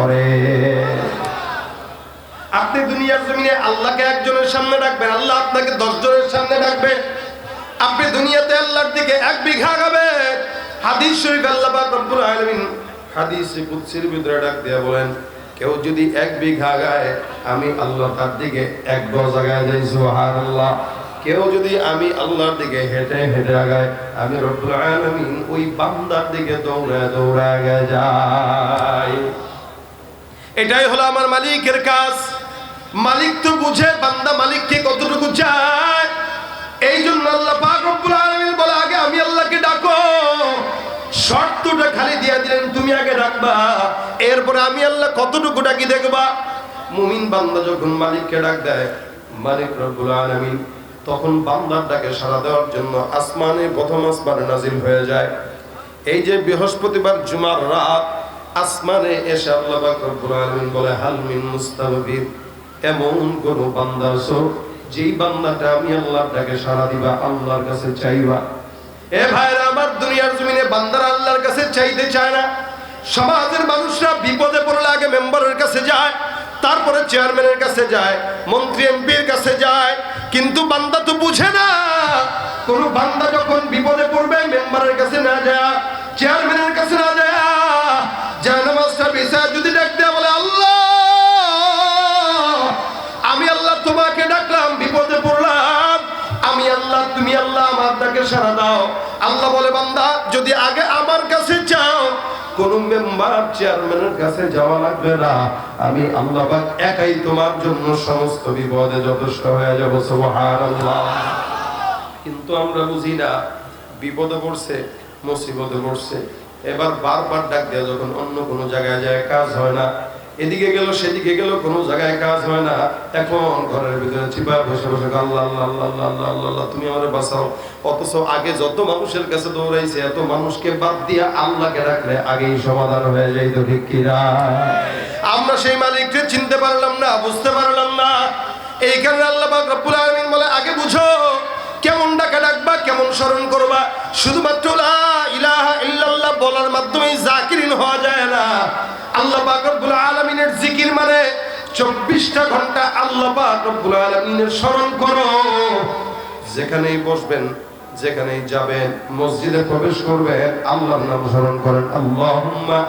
করে। আপনি দুনিয়ার জমিনে আল্লাহকে একজনের সামনে রাখবেন আল্লাহ আপনাকে দশ জনের সামনে রাখবে আপনি দুনিয়াতে আল্লাহর দিকে এক বিঘা গাবেন হাদিস শরীফ আল্লাহ রব্বুল আলামিন হাদিস কুদসির ভিতরে ডাক দিয়া বলেন, কেউ যদি এক বিঘা গায় আমি আল্লাহ তার দিকে এক গজ আগায় যাই, সুবহানাল্লাহ। কেউ যদি আমি আল্লাহর দিকে হেঁটে হেঁটে আগায়, আমি রব্বুল আলামিন ওই বান্দার দিকে দৌড়ায় দৌড়ায় যাই। এটাই হলো আমার মালিকের কাজ। মালিক তো বুঝে, বান্দা মালিককে কতটুকু চায়। এই জন্য আল্লাহ পাক রব্বুল আলামিন বলে, আগে আমি আল্লাহকে ডাকো। শর্তটা খালি দিয়ে দিলেন, তুমি আগে ডাকবা। এরপরে আমি আল্লাহ কতটুকু ডাকি দেখবা? মুমিন বান্দা যখন মালিককে ডাক দেয়, মালিক রব্বুল আলামিন, তখন বান্দার ডাকে সাড়া দেওয়ার জন্য আসমানে প্রথম আসমানে নাজিল হয়ে যায়। এই যে বৃহস্পতিবার জুমার রাত আসমানে এসে আল্লাহ রব্বুল আলামিন বলে, হাল মিন এমন কোন বান্দা আছো যেই বান্দাটা আমি আল্লাহর ডাকে সাড়া দিবা, আল্লাহর কাছে চাইবা। এ ভাইরা, আমার দুনিয়ার জমিনে বান্দারা আল্লাহর কাছে চাইতে চায় না। সমাজের মানুষরা বিপদে পড়লে আগে মেম্বারের কাছে যায়, তারপরে চেয়ারম্যানের কাছে যায়, মন্ত্রী, এমপির কাছে যায়। কিন্তু বান্দা তো বুঝে না, কোন বান্দা যখন বিপদে পড়বে, মেম্বারের কাছে না যায়, চেয়ারম্যানের কাছে না যায় যদি বলে, আল্লাহ, আমি আল্লাহ তোমাকে ডাকলাম, বিপদে পড়লাম। আমি আল্লাহ, তুমি আল্লাহ দাও। আল্লাহ বলে যদি আগে আমার কাছে চেয়ারম্যানের কাছে যাওয়া লাগবে না। আমি আল্লাহ একাই তোমার জন্য সমস্ত বিপদে যথেষ্ট হয়ে যাব, সুবহানাল্লাহ। কিন্তু আমরা বুঝি না, বিপদে পড়ছে, মুসিবতে পড়ছে। এবার বারবার ডাক দেওয়া যখন অন্য কোনো জায়গায় যায়, কাজ হয় না। এদিকে গেল, সেদিকে গেল, কোনো জায়গায় কাজ হয় না। এখন ঘরের ভিতরে চিপা বসে বসে আল্লাহ আল্লাহ আল্লাহ আল্লাহ আল্লাহ তুমি আমাদের বাঁচাও। অথচ আগে যত মানুষের কাছে দৌড়াইছে, এত মানুষকে বাদ দিয়ে আল্লাহকে রাখলে আগেই সমাধান হয়ে যাইতো, ঠিক কিনা আমরা সেই মালিককে চিনতে পারলাম না, বুঝতে পারলাম না। এই কারণে আল্লাহ রব্বুল আলামিন বলে, আগে বুঝো, কেমন ডাকা ডাকবা, কেমন স্মরণ করবা। শুধুমাত্র লা ইলাহা বলার মাধ্যমে জাকিরিন হওয়া যায় না। আল্লাহ পাক রব্বুল আলামিনের জিকির মানে চব্বিশটা ঘণ্টা আল্লাহ পাক রব্বুল আলামিনের স্মরণ করো। যেখানেই বসবেন, যেখানেই যাবেন, মসজিদে প্রবেশ করবেন, আল্লাহর নাম স্মরণ করেন। আল্লাহুম্মা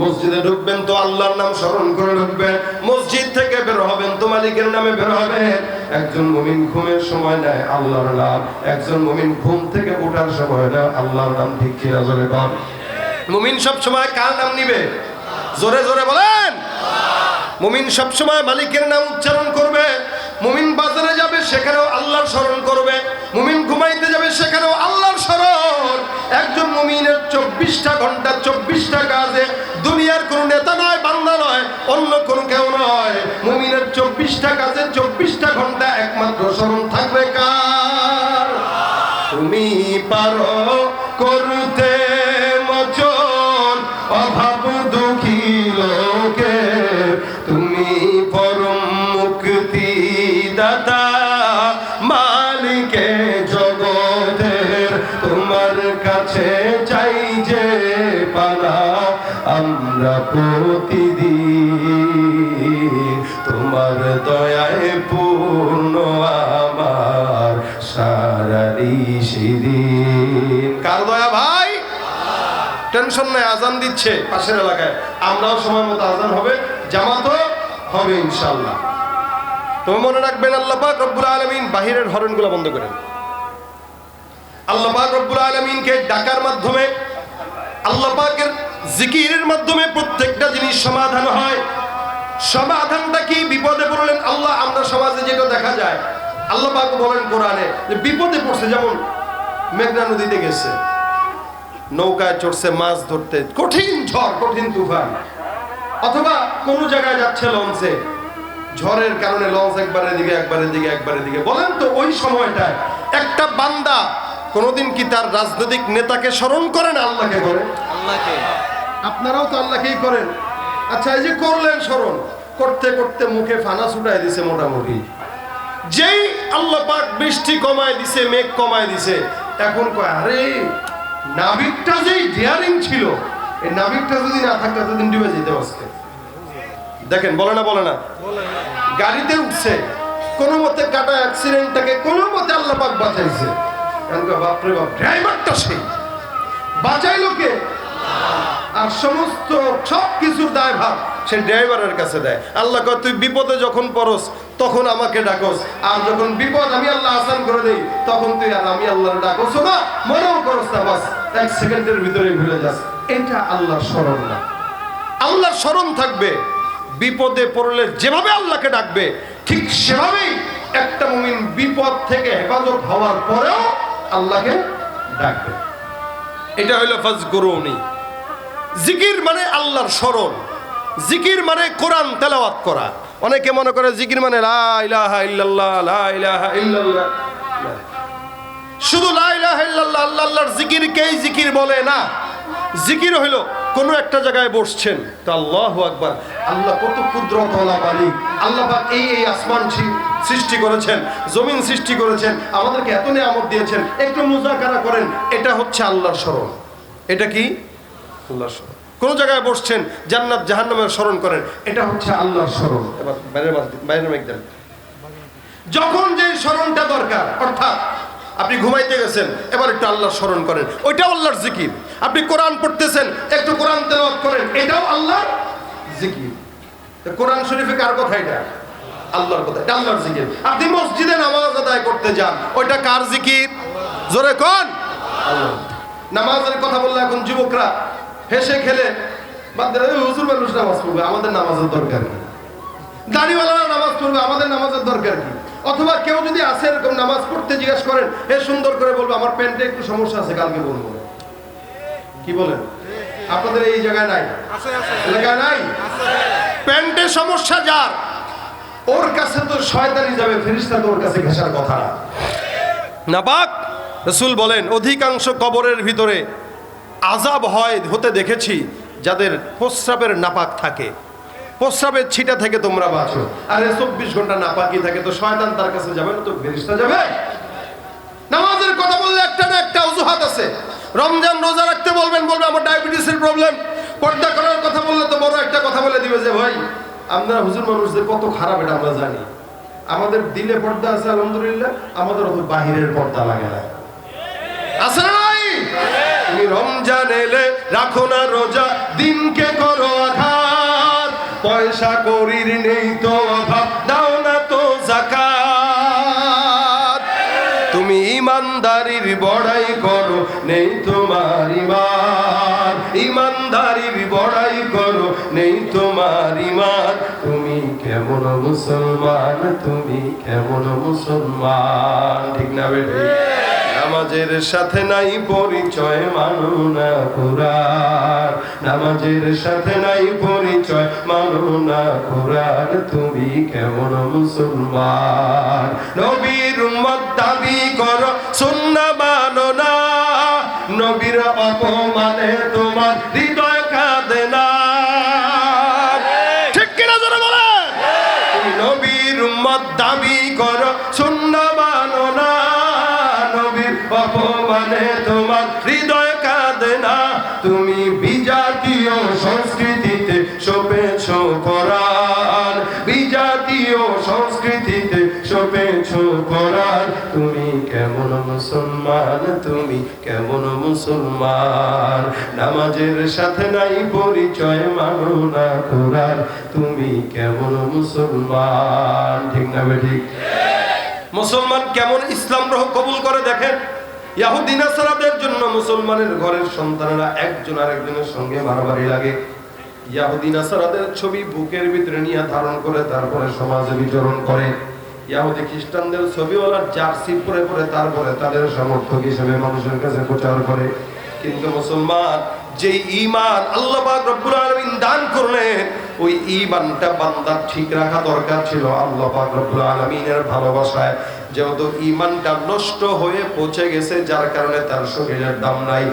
মসজিদে ঢুকবেন তো আল্লাহর নাম স্মরণ করে ঢুকবেন। মসজিদ থেকে বের হবেন তো মালিকের নামে বের হবেন। একজন মুমিন ঘুমের সময় নেয়, আল্লাহর নাম। একজন মুমিন ঘুম থেকে ওঠার সময় নেয়, আল্লাহর নাম ঠিক কিনা কর মুমিন সব কার নাম নিবে? জোরে জোরে বলেন। মুমিন সবসময় মালিকের নাম উচ্চারণ করবে। মুমিন বাজারে যাবে, সেখানেও আল্লাহর স্মরণ করবে। মুমিন ঘুমাইতে যাবে, সেখানেও স্মরণ একজন মুমিনের চব্বিশটা ঘণ্টা চব্বিশটা কাজে দুনিয়ার কোনো নেতা নয়, বান্দা নয়, অন্য কোনো কেউ নয়। মুমিনের চব্বিশটা কাজে চব্বিশটা চাই যে পানা আমরা প্রতিদিন। তোমার দয়ায় পূর্ণ আমার সারারি সিদিন কার দয়া ভাই? টেনশন নাই, আজান দিচ্ছে পাশের এলাকায়। আমরাও সময় মতো আজান হবে, জামাতও হবে ইনশাল্লাহ তো মনে রাখবেন আল্লাহ পাক রব্বুল আলমিন বাহিরের হরনগুলো বন্ধ করেন। আল্লাহ পাক রব্বুল আলমিনকে ডাকার মাধ্যমে, আল্লাহ পাকের জিকিরের মাধ্যমে প্রত্যেকটা জিনিস সমাধান হয়। সমাধানটা কি? বিপদে পড়লেন আল্লাহ, আমরা সমাজে যেটা দেখা যায়, আল্লাহ বলেন কোরআনে যে বিপদে পড়ছে, যেমন মেঘনা নদীতে গেছে, নৌকায় চড়ছে, মাছ ধরতে, কঠিন ঝড়, কঠিন তুফান, অথবা কোন জায়গায় যাচ্ছে লঞ্চে, ঝড়ের কারণে লঞ্চ একবারের দিকে একবারের দিকে একবারের দিকে। বলেন তো, ওই সময়টায় একটা বান্দা কোনোদিন কি তার রাজনৈতিক নেতাকে স্মরণ করে না আল্লাহকে করে? আল্লাহকে। আপনারাও তো আল্লাহকেই করেন। আচ্ছা এই যে করলেন স্মরণ করতে করতে মুখে ফানা ছুটাই দিছে মোটামুটি। যেই আল্লাহ পাক বৃষ্টি কমায় দিছে মেঘ কমায় দিছে এখন কয় আরে নাবিকটা যেই ডিয়ারিং ছিল এই নাবিকটা যদি না থাকতো এতদিন ডুবে যেতে আজকে। দেখেন বলে না বলে না? গাড়িতে উঠছে কোনো মতে কাটা অ্যাক্সিডেন্টটাকে কোনো মতে আল্লাহ পাক বাঁচাইছে। বাপরে বাপ? ড্রাইভারটা সেই কে আর সমস্ত সব কিছুর দায়ভার সে ড্রাইভারের কাছে দেয়। আল্লাহ তুই বিপদে যখন পড়স, তখন আমাকে ডাকস। আর যখন বিপদ আমি আল্লাহ আসান করে দেই, তখন তুই আর আমি আল্লাহর ডাকস। না মনেও করস না, বাস। এক সেকেন্ডের ভিতরে ভুলে যাস। এটা আল্লাহর স্মরণ না। আল্লাহর স্মরণ থাকবে। বিপদে পড়লে যেভাবে আল্লাহকে ডাকবে, ঠিক সেভাবেই একটা মুমিন বিপদ থেকে হেফাজত হওয়ার পরেও আল্লাহকে ডাকবে। এটা হইল ফাজ গুরুনি জিকির মানে আল্লাহর স্মরণ। জিকির মানে কোরআন তেলাওয়াত করা। অনেকে মনে করে জিকির মানে শুধু আল্লাহর জিকিরকেই জিকির বলে না। জিকির হইল কোনো একটা জায়গায় বসছেন, তো আল্লাহ আকবার। আল্লাহ কত ক্ষুদ্র কলা মালিক আল্লাহ এই এই আসমান সৃ- সৃষ্টি করেছেন, জমিন সৃষ্টি করেছেন, আমাদেরকে এত নিয়ামত দিয়েছেন, একটু মুজাকারা করেন, এটা হচ্ছে আল্লাহর স্মরণ। এটা কি? আল্লাহর স্মরণ। কোন জায়গায় বসছেন, জান্নাত জাহান্নামের স্মরণ করেন, এটা হচ্ছে আল্লাহর স্মরণ। এবার বাইরের বাইরের যখন যে স্মরণটা দরকার, অর্থাৎ আপনি ঘুমাইতে গেছেন, এবার একটু আল্লাহর স্মরণ করেন। ওইটাও আল্লাহর জিকির। আপনি কোরআন পড়তেছেন, একটু কোরআন তেলাওয়াত করেন, এটাও আল্লাহর জিকির। কোরআন শরীফে কার কথা এটা? আল্লাহর কথা এটা আল্লাহর জিকির। আপনি মসজিদে নামাজ আদায় করতে যান ওইটা কার জিকির? জোরে কোন? নামাজের কথা বললে এখন যুবকরা হেসে খেলে হুজুর মানুষ নামাজ পড়বে আমাদের নামাজের দরকার নেই দাড়িওয়ালারা নামাজ পড়বে আমাদের নামাজের দরকার কি? অথবা কেউ যদি আসে এরকম নামাজ পড়তে জিজ্ঞেস করেন এ সুন্দর করে বলব আমার প্যান্টে একটু সমস্যা আছে কালকে বলব। কি বলেন? আপনাদের এই জায়গায় নাই? এলাকায় নাই? প্যান্টে সমস্যা যার? ওর কাছে তো শয়তানি যাবে ফেরিস্তা তো ওর কাছে ঘেসার কথা না। নাপাক, রসুল বলেন, অধিকাংশ কবরের ভিতরে আজাব হয়, হতে দেখেছি, যাদের প্রস্রাবের নাপাক থাকে। প্রস্রাবের ছিটা থেকে তোমরা বাঁচো। আরে চব্বিশ ঘণ্টা নাপাকি থাকে, তো শয়তান তার কাছে যাবে না তো ফেরিস্তা যাবে? নামাজের কথা বললে একটা না একটা অজুহাত আছে। রমজান রোজা রাখতে বলবেন, বলবে, আমার ডায়াবেটিসের প্রবলেম। পর্দা করার কথা বললে তো বড় একটা কথা বলে দিবে যে, ভাই আমরা হুজুর মানুষদের কত খারাপ এটা আমরা জানি। আমাদের দিলে পর্দা আছে, আলহামদুলিল্লাহ। আমাদের অত বাহিরের পর্দা লাগে না। আছে নাই তুমি রমজান এলে রাখো না রোজা, দিনকে করো আঘাত। পয়সা করির নেই তো অভাব, দাও না তো জাকাত। তুমি ইমানদারির বড়াই করো, নেই তোমার ইমান। করো নেই তোমার ইমান তুমি কেমন মুসলমান? তুমি কেমন মুসলমান? ঠিক না বেঠে নামাজের সাথে নাই পরিচয়, মানো না কুরান নামাজের সাথে নাই পরিচয়, মানো না কুরান তুমি কেমন মুসলমান? নবীর উম্মত দাবি কর, সুন্না মানো না। নবীর অপমানে তোমার হৃদয় অপমানে তোমার হৃদয় কাঁদে না। তুমি বিজাতীয় সংস্কৃতিতে সপেছ করার বিজাতীয় সংস্কৃতিতে সপেছ করার তুমি কেমন মুসলমান? তুমি কেমন মুসলমান? নামাজের সাথে নাই পরিচয়, মানো না কোরআন। তুমি কেমন মুসলমান? ঠিক না ঠিক মুসলমান কেমন ইসলাম গ্রহ কবুল করে দেখেন? ঘরের একজন সঙ্গে লাগে। ছবি বুকের ভিতরে ধারণ করে তারপরে সমাজে বিচরণ করে। ইয়াহুদি খ্রিস্টানদের ছবিওয়ালার জার্সি পরে পরে তারপরে তাদের সমর্থক হিসেবে মানুষের কাছে প্রচার করে। কিন্তু মুসলমান যে ইমান আল্লাহ দান করলেন, ওই ইমানটা বান্দার ঠিক রাখা দরকার ছিল আল্লাহ পাক ভালোবাসায়। যেহেতু ইমানটা নষ্ট হয়ে পৌঁছে গেছে, যার কারণে তার শরীরের দাম নাই।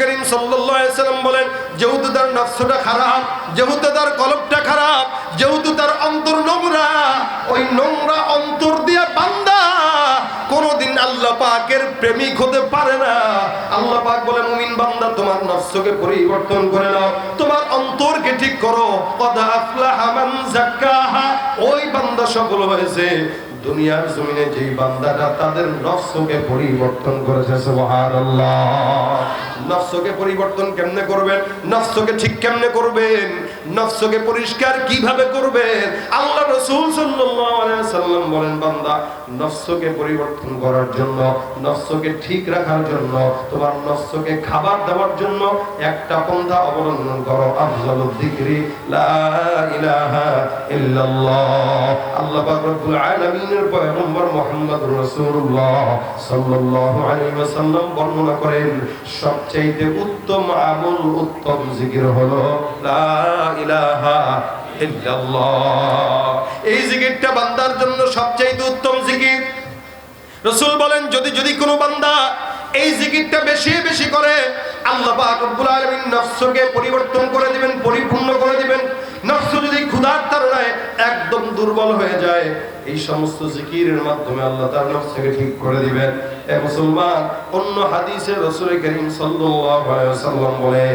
করিম সাল্লাম বলেন, যেহেতু তার খারাপ, যেহেতু তার খারাপ, যেহেতু তার অন্তর নোংরা, ওই নোংরা অন্তর দিয়ে কোনোদিন আল্লাহ পাকের প্রেমিক হতে পারে না। আল্লাহ পাক বলে মুমিন বান্দা, তোমার নফসকে পরিবর্তন করে নাও। তোমার অন্তরকে ঠিক করো। কদ আফলাহা মান যাক্কাহা ওই বান্দা সফল হয়েছে। দুনিয়ার জমিনে যেই বান্দাটা তাদের নফসকে পরিবর্তন করেছে, সুবহানাল্লাহ। নফসকে পরিবর্তন কেমনে করবেন? নফসকে ঠিক কেমনে করবেন? নফসকে পরিষ্কার কীভাবে করবেন? আল্লাহ রাসূল সাল্লাম বলেন, বান্দা, নফসকে পরিবর্তন করার জন্য, নফসকে ঠিক রাখার জন্য, তোমার নফসকে খাবার দেওয়ার জন্য একটা পন্থা অবলম্বন করো। আফজালুদ যিকরি, লা ইলাহা ইল্লাল্লাহ। আল্লাহ রব্বুল আলামিনের পয়গম্বর মুহাম্মদুর রাসূলুল্লাহ সাল্লাল্লাহু আলাইহি ওয়াসাল্লাম বর্ণনা করেন সবচেয়ে উত্তম আমল, উত্তম জিকির হলো লা এই জিকিরটা বান্দার জন্য সবচেয়ে উত্তম জিকির। রসুল বলেন, যদি যদি কোনো বান্দা এই জিকিরটা বেশি বেশি করে আল্লাহ পাক রব্বুল আলামিন নফসকে পরিবর্তন করে দিবেন, পরিপূর্ণ করে দিবেন। নফস যদি ক্ষুধার তাড়নায় একদম দুর্বল হয়ে যায়, এই সমস্ত জিকিরের মাধ্যমে আল্লাহ তার নফসকে ঠিক করে দিবেন। এ মুসলমান, অন্য হাদিসে রাসূল করিম সাল্লাল্লাহু আলাইহি ওয়াসাল্লাম বলে,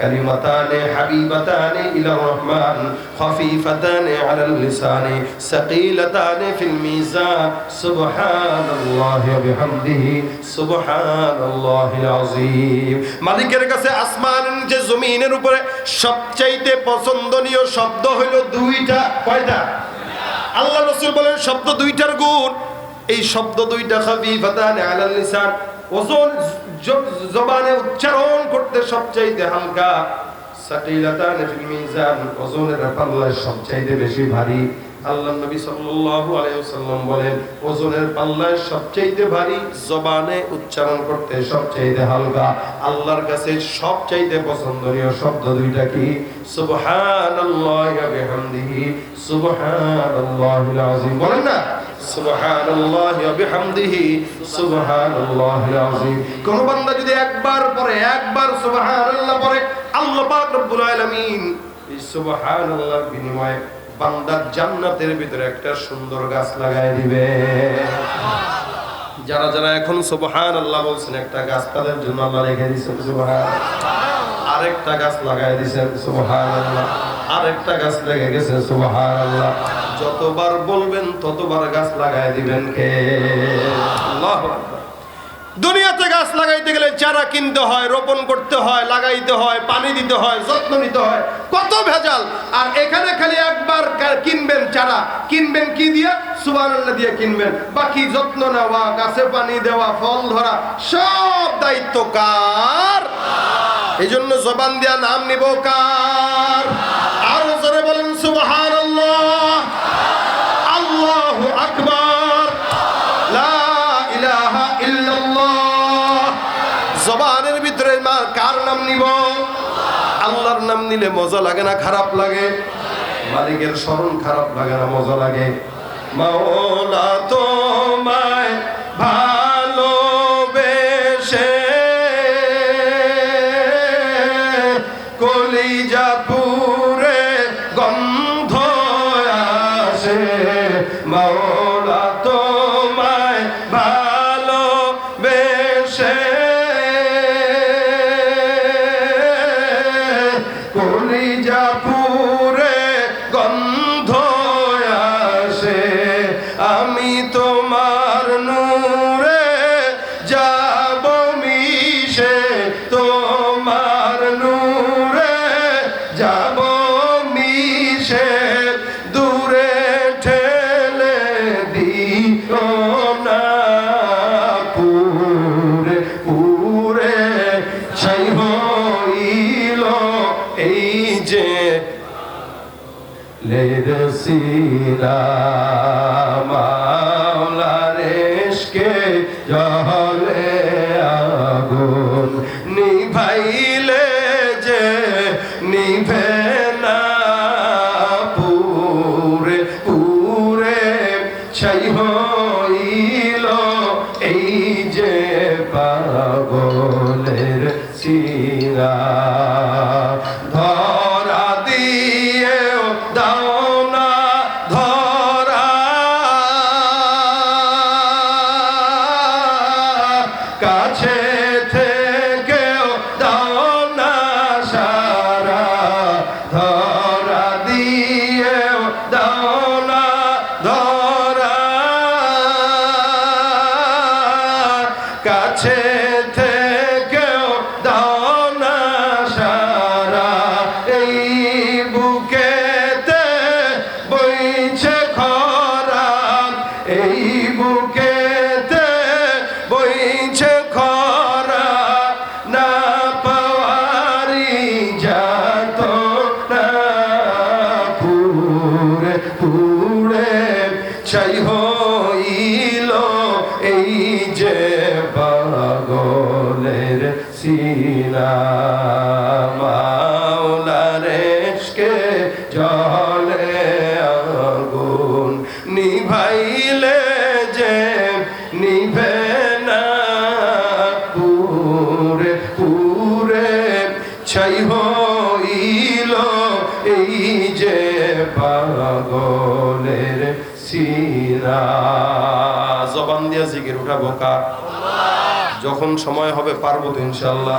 কালিমাতানে হাবিবাতানে ইলা রহমান, খাফিফাতানে আলাল লিসানি, সাকিলাতানে ফিল মিজান, সুবহানাল্লাহি ওয়া বিহামদিহি, সুবহানাল্লাহিল আযীম। মালিকের কাছে আসমান যে জমিনের উপরে সবচাইতে পছন্দনীয় শব্দ হইল দুইটা, কয়টা? আল্লাহ রসুল বলেন, শব্দ দুইটার গুণ। এই শব্দ দুইটা আলাল লিসান। ওজন জবানে উচ্চারণ করতে সবচাইতে হালকা। সাকিলাতানে ফিল মিজান, ওজনের পাল্লায় সবচাইতে বেশি ভারী। আল্লাহ নবী সাল্লাল্লাহু আলাইহি ওয়াসাল্লাম বলেন, ওজনের পাল্লায় সবচাইতে ভারী জবানে উচ্চারণ করতে সবচাইতে হালকা। আল্লাহর কাছে সবচাইতে পছন্দনীয় শব্দ দুইটা কি? সুবহানাল্লাহি ওয়া বিহামদিহি। সুবহানাল্লাহিল আযীম। বলেন না, সুবহানাল্লাহি ওয়া বিহামদিহি। সুবহানাল্লাহিল আযীম। কোন বান্দা যদি একবার পরে একবার সুবহানাল্লাহ পরে আল্লাহ পাক রব্বুল আলামিন এই সুবহানাল্লাহর বিনিময়ে বান্দার জান্নাতের ভিতরে একটা সুন্দর গাছ লাগাই দিবে। যারা যারা এখন সুবহান আল্লাহ বলছেন, একটা গাছ তাদের জন্য আল্লাহ রেখে দিয়েছেন সুবহান আরেকটা গাছ লাগাই দিয়েছেন সুবহান আল্লাহ আরেকটা গাছ লেগে গেছে সুবহান আল্লাহ যতবার বলবেন, ততবার গাছ লাগাই দিবেন কে? আল্লাহু দুনিয়াতে গাছ লাগাইতে গেলে চারা কিনতে হয়, রোপণ করতে হয়, লাগাইতে হয়, পানি দিতে হয়, যত্ন নিতে হয়। কত ভেজাল। আর এখানে খালি একবার কিনবেন চারা। কিনবেন কি দিয়ে? সুবহানাল্লাহ দিয়ে কিনবেন। বাকি যত্ন নেওয়া, গাছে পানি দেওয়া, ফল ধরা, সব দায়িত্ব কার? এই জন্য জবান দিয়া নাম নিব কার? আরও জোরে বলেন, সুবহানাল্লাহ। নিলে মজা লাগে না, খারাপ লাগে? মালিকের স্মরণ খারাপ লাগে না, মজা লাগে। মাওলা তোমায় ভালোবেসে। আসে আমি তোমার নূরে লেরসিলা কাছে ছাই হইল এই যে পাগলের সিরা জবান দিয়া জিগির উঠাবো কার? যখন সময় হবে পারব তো ইনশাল্লাহ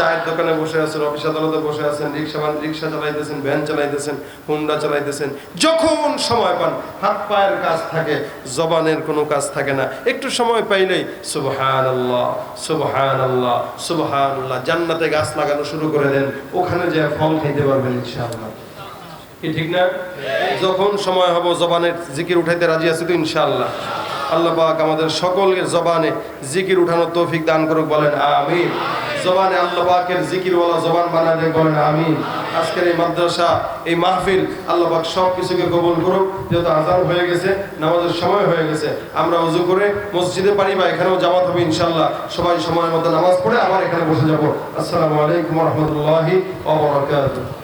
চায়ের দোকানে বসে আছেন, অফিস আদালতে বসে আছেন, রিক্সা রিক্সা চালাইতেছেন, ভ্যান চালাইতেছেন, হুন্ডা চালাইতেছেন, যখন সময় পান, হাত পায়ের কাজ থাকে, জবানের কোনো কাজ থাকে না। একটু সময় পাইলেই সুবহান আল্লাহ সুবহান আল্লাহ সুবহান আল্লাহ জান্নাতে গাছ লাগানো শুরু করে দেন, ওখানে যে ফল খেতে পারবেন ইনশাআল্লাহ। কি ঠিক না? যখন সময় হব জবানের জিকির উঠাইতে রাজি আছি তো ইনশাআল্লাহ? আল্লাহ পাক আমাদের সকলের জবানে জিকির উঠানোর তৌফিক দান করুক, বলেন আমিন। জবানে আল্লাহ পাকের জিকিরওয়ালা জবান বানাতে বলেন, আমিন। আজকের এই মাদ্রাসা, এই মাহফিল, আল্লাহ পাক সব কিছুকে কবুল করুক। যেহেতু আজান হয়ে গেছে, নামাজের সময় হয়ে গেছে, আমরা উজু করে মসজিদে পারি বা এখানেও জামাত হবে ইনশাল্লাহ সবাই সময়ের মতো নামাজ পড়ে আবার এখানে বসে যাব। আসসালামু আলাইকুম রহমতুল্লাহি ওয়া বারাকাতুহু।